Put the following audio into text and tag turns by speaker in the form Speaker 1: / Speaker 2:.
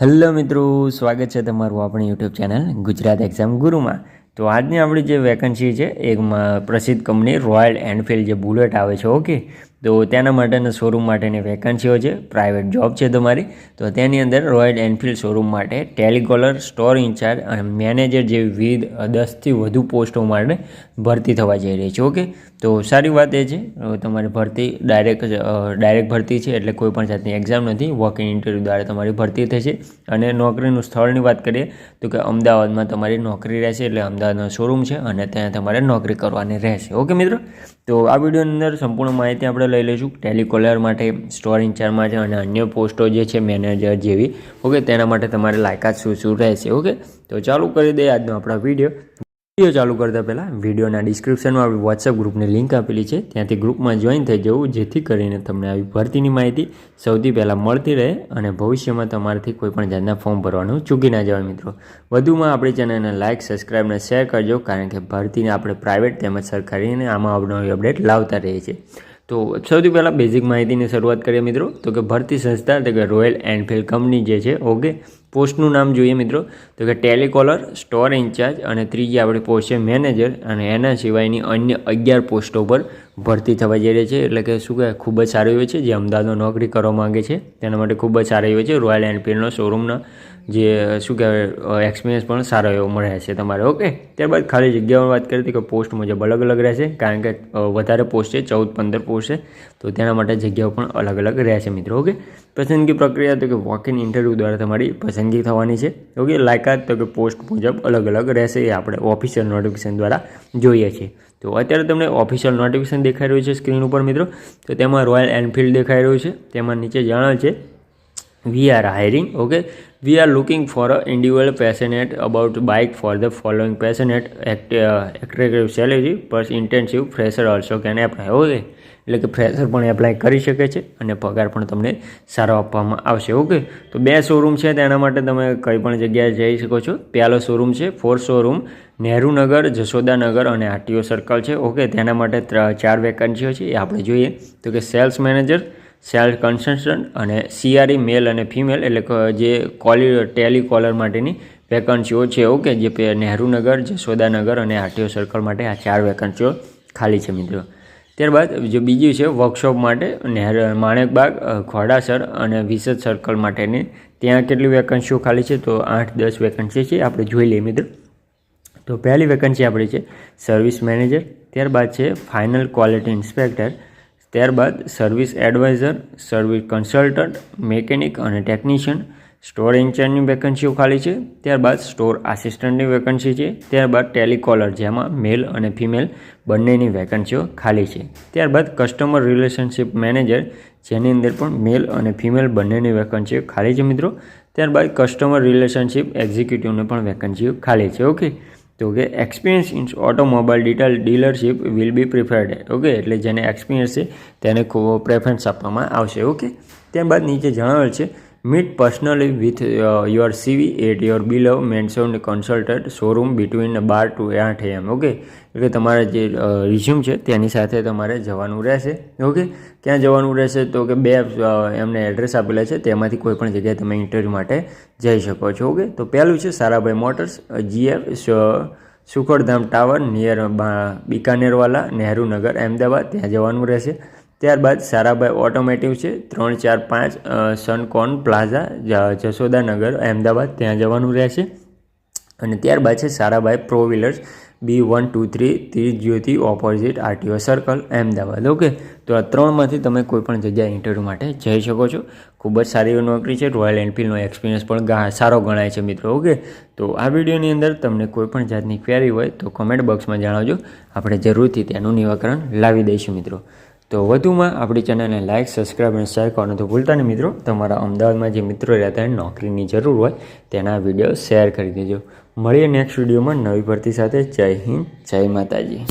Speaker 1: Hello મિત્રો, સ્વાગત છે તમારું આપણી યુટ્યુબ ચેનલ ગુજરાત એક્ઝામ ગુરુમાં. તો આજની આપણી જે વેકન્સી છે એક પ્રસિદ્ધ કંપની રોયલ એનફિલ્ડ જે બુલેટ આવે છે ઓકે તો તેના માટેના શોરૂમ માટેની વેકન્સીઓ છે પ્રાઇવેટ જોબ છે તમારી. તો તેની અંદર રોયલ એનફિલ્ડ શોરૂમ માટે ટેલિકોલર સ્ટોર ઇન્ચાર્જ અને મેનેજર જેવી વિવિધ દસથી વધુ પોસ્ટો માટે ભરતી થવા જઈ રહી છે, ઓકે? તો સારી વાત એ છે તમારી ભરતી ડાયરેક્ટ ડાયરેક્ટ ભરતી છે એટલે કોઈ પણ જાતની એક્ઝામ નથી વોક ઇન ઇન્ટરવ્યૂ દ્વારા તમારી ભરતી થશે. અને નોકરીનું સ્થળની વાત કરીએ, તો કે અમદાવાદમાં તમારી નોકરી રહેશે એટલે અમદાવાદનો શોરૂમ છે અને ત્યાં તમારે નોકરી કરવાની રહેશે, ઓકે મિત્રો? તો આ વિડીયોની અંદર સંપૂર્ણ માહિતી આપણે લઈ લઈશું. ટેલિકોલર માટે સ્ટોર ઇન્ચાર્જમાં છે અને અન્ય પોસ્ટો જે છે મેનેજર જેવી. ઓકે તેના માટે તમારે લાયકાત શું શું રહેશે? ઓકે તો ચાલુ કરી દઈએ આજનો આપણો વીડિયો વીડિયો ચાલુ કરતા પહેલાં વિડીયોના ડિસ્ક્રિપ્શનમાં આપણી વોટ્સએપ ગ્રુપની લિંક આપેલી છે. ત્યાંથી ગ્રુપમાં જોઈન થઈ જવું, જેથી કરીને તમને આવી ભરતીની માહિતી સૌથી પહેલાં મળતી રહે અને ભવિષ્યમાં તમારાથી કોઈ પણ જાતના ફોર્મ ભરવાનું ચૂકી ના જવાય મિત્રો. વધુમાં આપણી ચેનલને લાઇક સબસ્ક્રાઇબ અને શેર કરજો, કારણ કે ભરતીને આપણે પ્રાઇવેટ તેમજ સરકારીને આમાં અવનવી અપડેટ લાવતા રહીએ છીએ. તો સૌથી પહેલાં બેઝિક માહિતીની શરૂઆત કરીએ મિત્રો. તો કે ભરતી સંસ્થા, તો કે રોયલ એનફિલ્ડ કંપની જે છે ઓકે પોસ્ટનું નામ જોઈએ મિત્રો. તો કે ટેલિકોલર સ્ટોર ઇન્ચાર્જ અને ત્રીજી આપણી પોસ્ટ છે મેનેજર અને એના સિવાયની અન્ય અગિયાર પોસ્ટો પર ભરતી થવા જઈ રહી છે. એટલે કે શું કહેવાય, ખૂબ જ સારું એવું છે. જે અમદાવાદમાં નોકરી કરવા માગે છે, તેના માટે ખૂબ જ સારું એવું છે. રોયલ એનફિલ્ડનો શોરૂમના જે શું કહેવાય એક્સપિરિયન્સ પણ સારો એવો મળે છે તમારે ઓકે ત્યારબાદ ખાલી જગ્યાઓની વાત કરીએ તો કે પોસ્ટ મુજબ અલગ અલગ રહેશે કારણ કે વધારે પોસ્ટ છે, ચૌદ પંદર પોસ્ટ છે, તો તેના માટે જગ્યાઓ પણ અલગ અલગ રહેશે મિત્રો ઓકે પસંદગી પ્રક્રિયા તો કે વોક ઇન ઇન્ટરવ્યૂ દ્વારા તમારી પસંદગી થવાની છે ઓકે લાયકાત તો કે પોસ્ટ મુજબ અલગ અલગ રહેશે એ આપણે ઓફિશિયલ નોટિફિકેશન દ્વારા જોઈએ છીએ. તો અત્યારે તમને ઓફિશિયલ નોટિફિકેશન દેખાઈ રહ્યું છે સ્ક્રીન ઉપર મિત્રો, તો તેમાં રોયલ એનફિલ્ડ દેખાઈ રહ્યું છે, તેમાં નીચે જણાવેલ છે hiring okay we are looking for a individual passionate about bike for the following passionate act, uh, attractive salary plus intensive fresher also can apply okay એટલે કે ફ્રેશર પણ એપ્લાય કરી શકે છે અને પગાર પણ તમને સારો આપવામાં આવશે ઓકે તો બે શોરૂમ છે તેના માટે તમે કઈ પણ જગ્યાએ જઈ શકો છો પહેલો શોરૂમ છે ફોર શોરૂમ નહેરુનગર જશોદાનગર અને આરટીઓ સર્કલ છે ઓકે તેના માટે ચાર વેકન્સીઓ છે એ આપણે જોઈએ તો કે સેલ્સ મેનેજર સેલ્સ કન્સલ્ટન્ટ અને સીઆરઈ મેલ અને ફિમેલ એટલે જે કોલી ટેલિકોલર માટેની વેકન્સીઓ છે ઓકે જે નહેરુનગર, જશોદાનગર અને આરટીઓ સર્કલ માટે આ ચાર વેકન્સીઓ ખાલી છે મિત્રો. ત્યારબાદ જે બીજી છે વર્કશોપ માટે નહેર, માણેકબાગ ખોડાસર અને વિસદ સર્કલ માટેની ત્યાં કેટલી વેકન્સીઓ ખાલી છે? તો આઠ દસ વેકન્સી છે, આપણે જોઈ લઈએ મિત્રો. તો પહેલી વેકન્સી આપણી છે સર્વિસ મેનેજર ત્યારબાદ છે ફાઇનલ ક્વોલિટી ઇન્સ્પેક્ટર ત્યારબાદ service advisor, service consultant, mechanic અને ટેકનિશિયન, સ્ટોર ઇન્ચાર્જની વેકન્સીઓ ખાલી છે. ત્યારબાદ સ્ટોર આસિસ્ટન્ટની વેકન્સી છે. ત્યારબાદ ટેલિકોલર, જેમાં મેલ અને ફિમેલ બંનેની વેકન્સીઓ ખાલી છે. ત્યારબાદ કસ્ટમર રિલેશનશિપ મેનેજર, જેની અંદર પણ મેલ અને ફિમેલ બંનેની વેકન્સીઓ ખાલી છે મિત્રો. ત્યારબાદ કસ્ટમર રિલેશનશિપ એક્ઝિક્યુટિવની પણ વેકન્સીઓ ખાલી છે. ઓકે. તો કે experience in automobile detail dealership will be preferred okay એટલે જેને એક્સપિરિયન્સ છે, તેને ખૂબ પ્રેફરન્સ આપવામાં આવશે. ઓકે ત્યારબાદ નીચે જણાવેલ છે meet personally with your CV at your below mention consultant showroom between bar to આઠ એમ ઓકે એટલે તમારે જે રિઝ્યુમ છે તેની સાથે તમારે જવાનું રહેશે ઓકે ક્યાં જવાનું રહેશે તો કે બે એમને એડ્રેસ આપેલા છે તેમાંથી કોઈ પણ જગ્યાએ તમે ઇન્ટરવ્યૂ માટે જઈ શકો છો ઓકે તો પહેલું છે Sarabhai motors, GF Sukhadham tower near Bikanervala Nehrunagar Ahmedabad. ત્યાં જવાનું રહેશે. ત્યારબાદ સારાભાઈ ઓટોમેટિવ છે, ત્રણ, ચાર, પાંચ સનકોર્ન પ્લાઝા જશોદાનગર અમદાવાદ ત્યાં જવાનું રહેશે. અને ત્યારબાદ છે Sarabhai pro wheelers B one two three Trijyoti opposite RTO circle Ahmedabad okay તો આ ત્રણમાંથી તમે કોઈપણ જગ્યાએ ઇન્ટરવ્યૂ માટે જઈ શકો છો. ખૂબ જ સારી નોકરી છે રોયલ એન્ફિલ્ડનો એક્સપિરિયન્સ પણ સારો ગણાય છે મિત્રો. ઓકે તો આ વિડીયોની અંદર તમને કોઈ પણ જાતની ક્વેરી હોય તો કોમેન્ટ બોક્સમાં જણાવજો. આપણે જરૂરથી તેનું નિવાકરણ લાવી દઈશું મિત્રો. તો વધુમાં આપણી ચેનલને લાઇક સબસ્ક્રાઈબ અને શેર કરવાનું તો ભૂલતા નહીં મિત્રો. તમારા અમદાવાદમાં જે મિત્રો રહેતા હોય, નોકરીની જરૂર હોય, તેના વીડિયો શેર કરી દેજો. મળીએ નેક્સ્ટ વિડીયોમાં નવી ભરતી સાથે. જય હિન્દ, જય માતાજી.